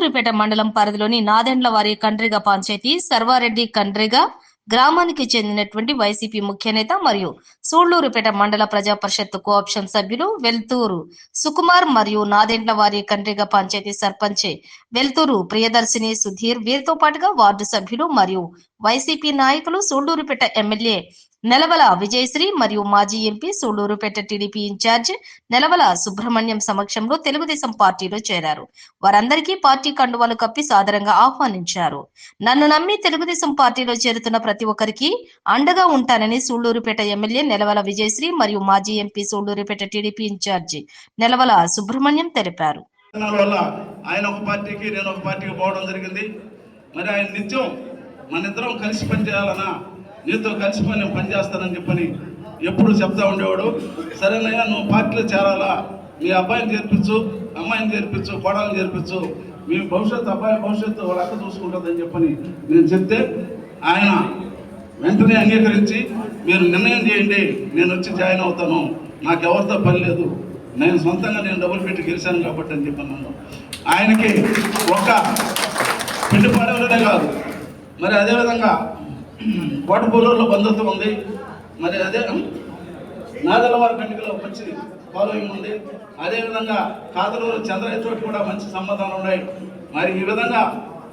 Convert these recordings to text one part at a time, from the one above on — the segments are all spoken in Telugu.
సూళ్ళూరుపేట మండలం పరిధిలోని నాదెండ్ల వారి కండ్రిగ పంచాయతీ సర్వారెడ్డి కండ్రిగ గ్రామానికి చెందినటువంటి వైసీపీ ముఖ్య నేత మరియు సూళ్ళూరుపేట మండల ప్రజా పరిషత్ కోఆప్షన్ సభ్యులు వెల్తూరు సుకుమార్ మరియు నాదెండ్ల వారి కండ్రిగ పంచాయతీ సర్పంచ్ వెల్తూరు ప్రియదర్శిని సుధీర్ వీరితో పాటుగా వార్డు సభ్యులు మరియు వైసీపీ నాయకులు సూళ్ళూరుపేట ఎమ్మెల్యే నెలవల విజయశ్రీ మరియు మాజీ MP Sullurpeta TDP incharge Nelavala Subrahmanyam సమక్షంలో తెలుగుదేశం పార్టీలో చేరారు. వారందరికీ పార్టీ కండువాలు కప్పి సాదరంగా ఆహ్వానించారు. నన్ను నమ్మి తెలుగుదేశం పార్టీలో చేరుతున్న ప్రతి ఒక్కరికి అండగా ఉంటానని సూళ్ళూరుపేట ఎమ్మెల్యే నెలవల విజయశ్రీ మరియు మాజీ MP Sullurpeta TDP incharge Nelavala Subrahmanyam తెలిపారు. ఆయన ఒక పార్టీకి నేను ఒక పార్టీకి పోవడం జరిగింది. మరి ఆయన నిత్యం మన ఇద్దరం కలిసి పనిచేయాలనా? నీతో కలిసి పని నేను పనిచేస్తానని చెప్పని ఎప్పుడు చెప్తా ఉండేవాడు. సరేనయ్యా నువ్వు పార్టీలో చేరాలా? మీ అబ్బాయిని చేర్పించు అమ్మాయిని చేర్పించు కోడల్ని చేర్పించు. మీ భవిష్యత్తు అబ్బాయి భవిష్యత్తు వాళ్ళ అక్క చూసుకుంటుందని చెప్పని నేను చెప్తే ఆయన వెంటనే అంగీకరించి మీరు నిర్ణయం చేయండి నేను వచ్చి జాయిన్ అవుతాను. నాకు ఎవరితో పని లేదు. నేను సొంతంగా నేను డబ్బులు పెట్టి గెలిచాను కాబట్టి అని చెప్పన్నాను ఆయనకి ఒక్క పిండి పాడవలనే కాదు. మరి అదేవిధంగా కోటపూలూరులో బంధుత్వం ఉంది. మరి అదే నాదలవారి కంటికలో మంచి ఫాలోయింగ్ ఉంది. అదేవిధంగా కాదలూరు చంద్రయ్య కూడా మంచి సంబంధాలు ఉన్నాయి. మరి ఈ విధంగా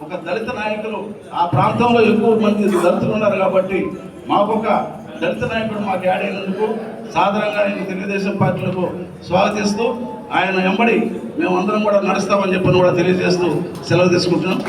ఒక దళిత నాయకులు ఆ ప్రాంతంలో ఎక్కువ మంది దళితులు ఉన్నారు కాబట్టి మాకు ఒక దళిత నాయకుడు మాకు యాడ్ అయినందుకు సాధారణంగా నేను తెలుగుదేశం పార్టీలకు స్వాగతిస్తూ ఆయన వెంబడి మేమందరం కూడా నడుస్తామని చెప్పని కూడా తెలియజేస్తూ సెలవు తీసుకుంటున్నాం.